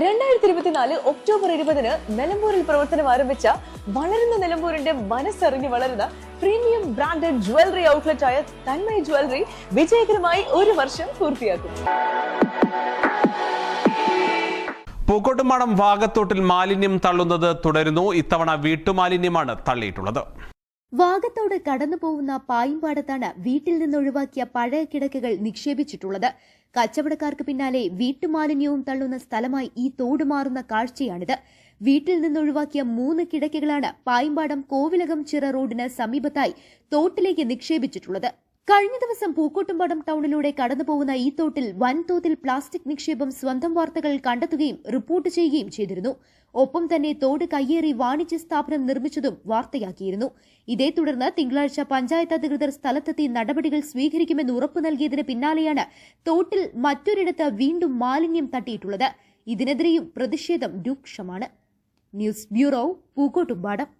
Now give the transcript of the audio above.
രണ്ടായിരത്തി ഇരുപത്തിനാല് ഒക്ടോബർ ഇരുപതിന് നിലമ്പൂരിൽ പ്രവർത്തനം ആരംഭിച്ച വളരുന്ന നിലമ്പൂരിന്റെ മനസ്സറിഞ്ഞ് വളരുന്ന പ്രീമിയം ബ്രാൻഡഡ് ജ്വല്ലറി ഔട്ട്ലെറ്റ് ആയ തന്മയ ജ്വല്ലറി വിജയകരമായി ഒരു വർഷം പൂർത്തിയാക്കും. പൂക്കോട്ടുമാടം വാഗത്തോട്ടിൽ മാലിന്യം തള്ളുന്നത് തുടരുന്നു. ഇത്തവണ വീട്ടുമാലിന്യമാണ് തള്ളിയിട്ടുള്ളത്. വാഗത്തോട് കടന്നു പോകുന്ന പായിമ്പാടത്താണ് വീട്ടിൽ നിന്നൊഴിവാക്കിയ പഴയ കിടക്കകൾ നിക്ഷേപിച്ചിട്ടുള്ളത്. കച്ചവടക്കാർക്ക് പിന്നാലെ വീട്ടുമാലിന്യവും തള്ളുന്ന സ്ഥലമായി ഈ തോട് മാറുന്ന കാഴ്ചയാണിത്. വീട്ടിൽ നിന്നൊഴിവാക്കിയ മൂന്ന് കിടക്കകളാണ് പായിമ്പാടം കോവിലകം ചിറ റോഡിന് സമീപത്തായി തോട്ടിലേക്ക് നിക്ഷേപിച്ചിട്ടുള്ളത്. കഴിഞ്ഞ ദിവസം പൂക്കോട്ടുംപാടം ടൗണിലൂടെ കടന്നുപോകുന്ന ഈ തോട്ടിൽ വൻതോതിൽ പ്ലാസ്റ്റിക് നിക്ഷേപം സ്വന്തം വാർത്തകൾ കണ്ടെത്തുകയും റിപ്പോർട്ട് ചെയ്യുകയും ചെയ്തിരുന്നു. ഒപ്പം തന്നെ തോട് കയ്യേറി വാണിജ്യ സ്ഥാപനം നിർമ്മിച്ചതും വാർത്തയാക്കിയിരുന്നു. ഇതേ തുടർന്ന് തിങ്കളാഴ്ച പഞ്ചായത്ത് അധികൃതർ സ്ഥലത്തെത്തി നടപടികൾ സ്വീകരിക്കുമെന്ന് ഉറപ്പു നൽകിയതിന് പിന്നാലെയാണ് തോട്ടിൽ മറ്റൊരിടത്ത് വീണ്ടും മാലിന്യം തട്ടിയിട്ടുള്ളത്. ഇതിനെതിരെയും പ്രതിഷേധം രൂക്ഷമാണ്. News bureau Pookkottumpadam.